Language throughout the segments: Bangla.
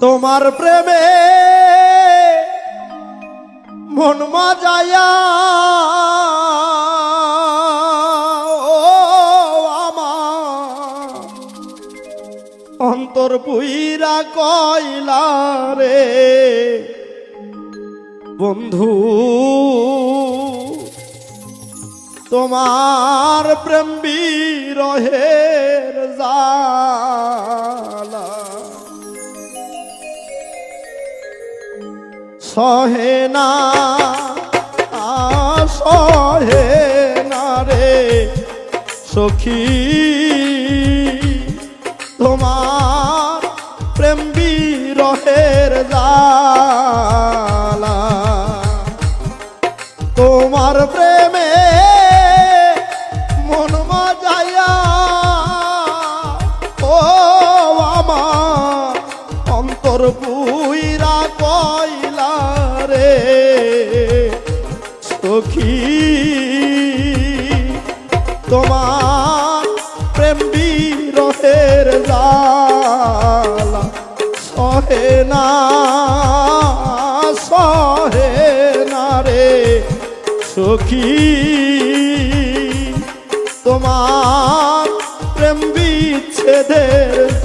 তোমার প্রেমে মন মাজায়া। অন্তর পুইরা কইলা রে বন্ধু তোমার প্রেম বিরহের জালা। সহে না সহে না রে সখী। তোমার প্রেম বিরহের জালা বিচ্ছেদের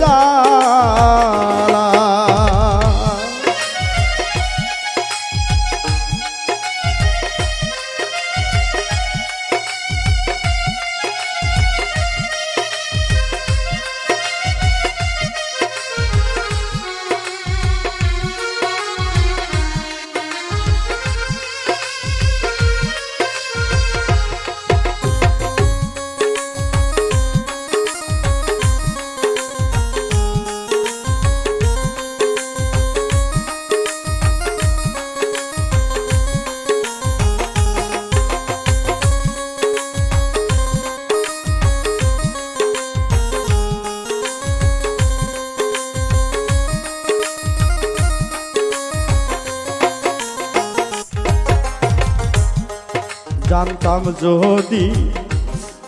জানতাম যদি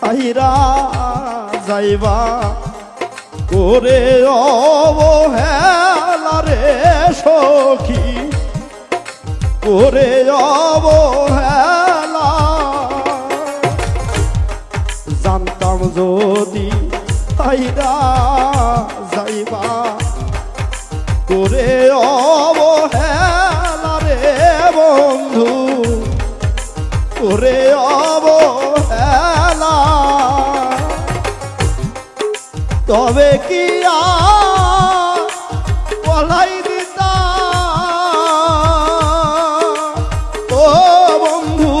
আইরা যাইবা। করে অবহেলা রে সখী। করে অবহেলা। জানতাম যদি আইরা যাইবা। করে অবহেলা করে অবহেলা। তবে কি বলাই দিতা ও বন্ধু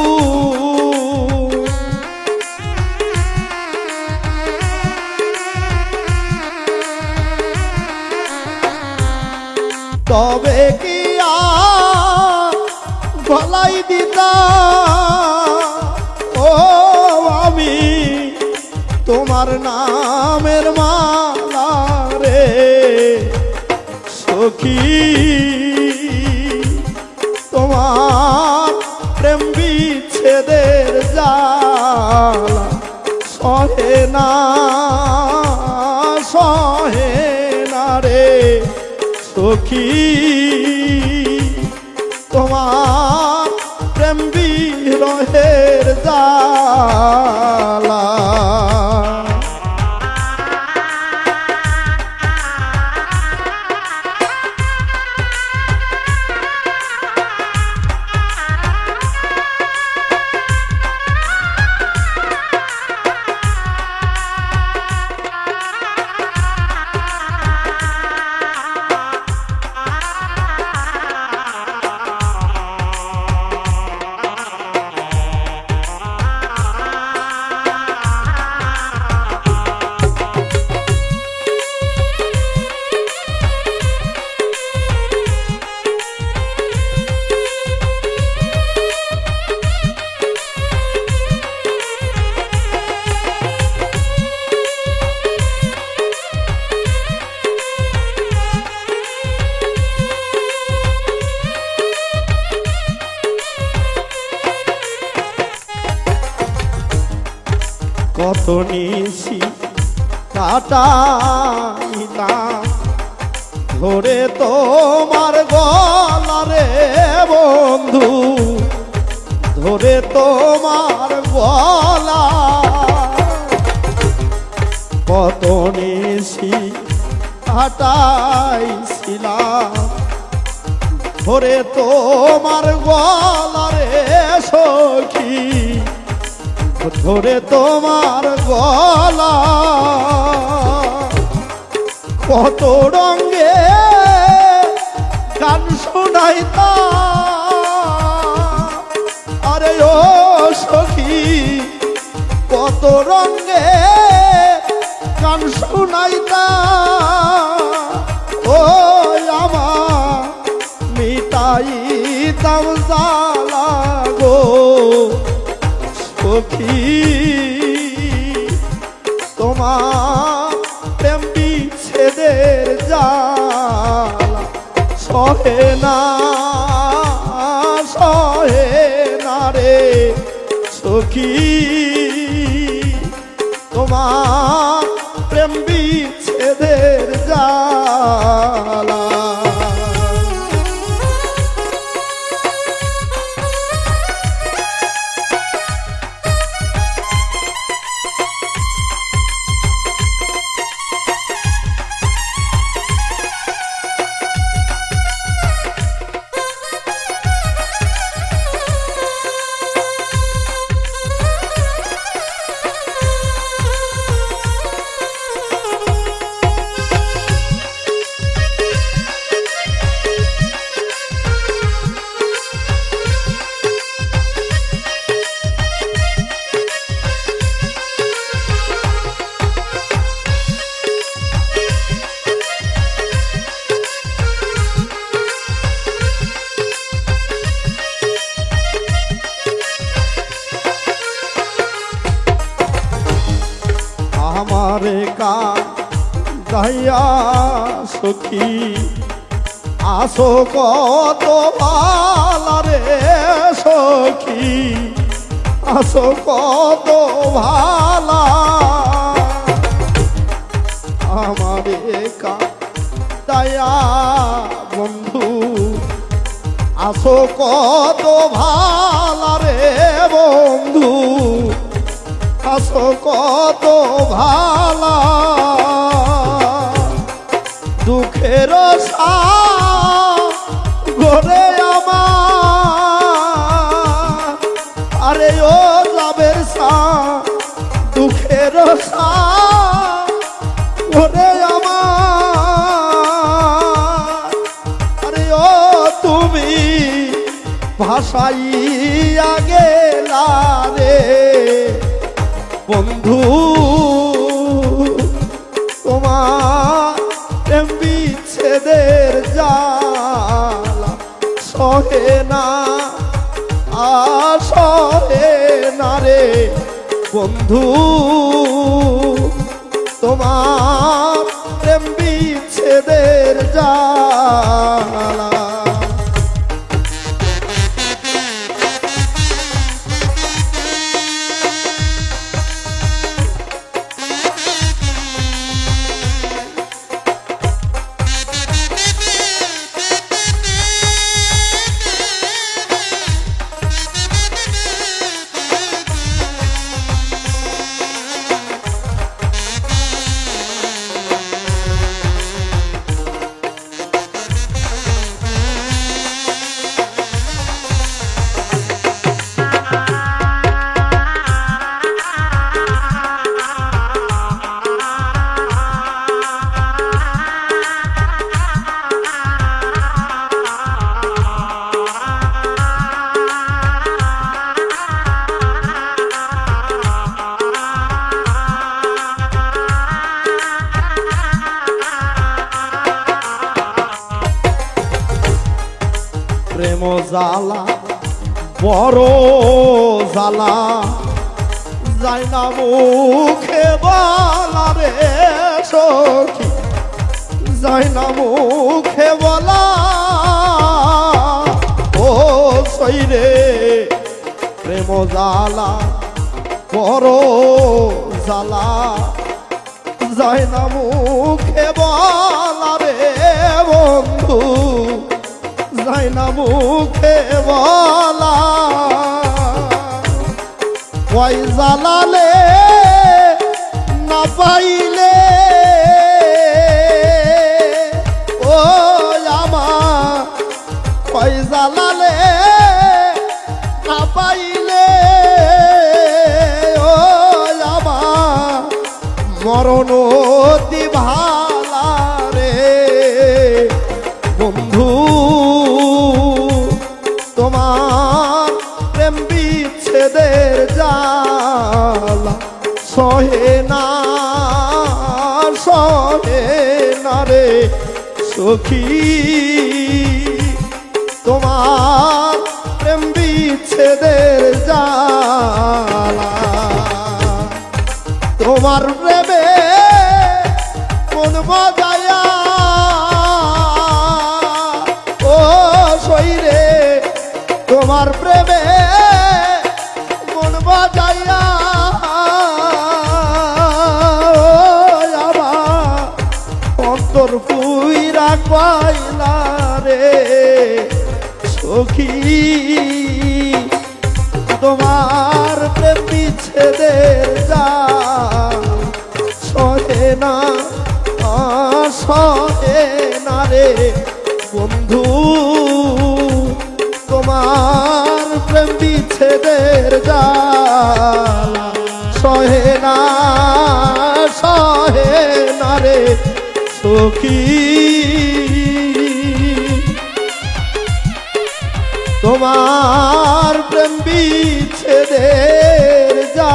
তবে কি গলাই দিতা তোমার নামের মালা রে, সখী। তোমার প্রেম বিচ্ছেদের জালা সহে না সহে না রে, সখী। কত নিশি কাটাইলাম। ধরে তোমার গলা রে বন্ধু, ধরে তোমার গলা। কত নিশি হাটাইছিলাম ধরে তোমার গলা রে সখী ধরে তোমার গলা। কত রঙে গান শোনাইতা আরে ও সখী কত রঙে গান শোনাইতা না সহে না রে সখী আমারে কান গাইয়া সখী। আসো কত ভালা রে সখী। আসো কত ভালা আমারে কান দয়া বন্ধু, আসো কত ভালা রে বন্ধু। আসো কত ভালা। দুঃখের ঘরে আমার। আরে ও যাবের সা, দুঃখের ঘরে আমার। আরে ও তুমি ভাসাইয়া তোমার প্রেম বিচ্ছেদের জালা সহে না আসহে না রে বন্ধু। তোমার জালা, বড় জালা যাই না মুখে বলা রে সখী যাই না মুখে বলা, ও সৈরে প্রেম জালা, বড় জালা যায় না মুখে বলা রে বন্ধু। যায় না মুখে বলা। ওই না পাইলে সখী তোমার প্রেম বিচ্ছেদের অন্তর পুইরা কয়লা রে? সখী, তোমার বিচ্ছেদের জাল। সহে না সহে না রে। বন্ধু, তোমার প্রেম জাল। সহে না সহে না রে। সখী তোমার প্রেম বিচ্ছেদের যা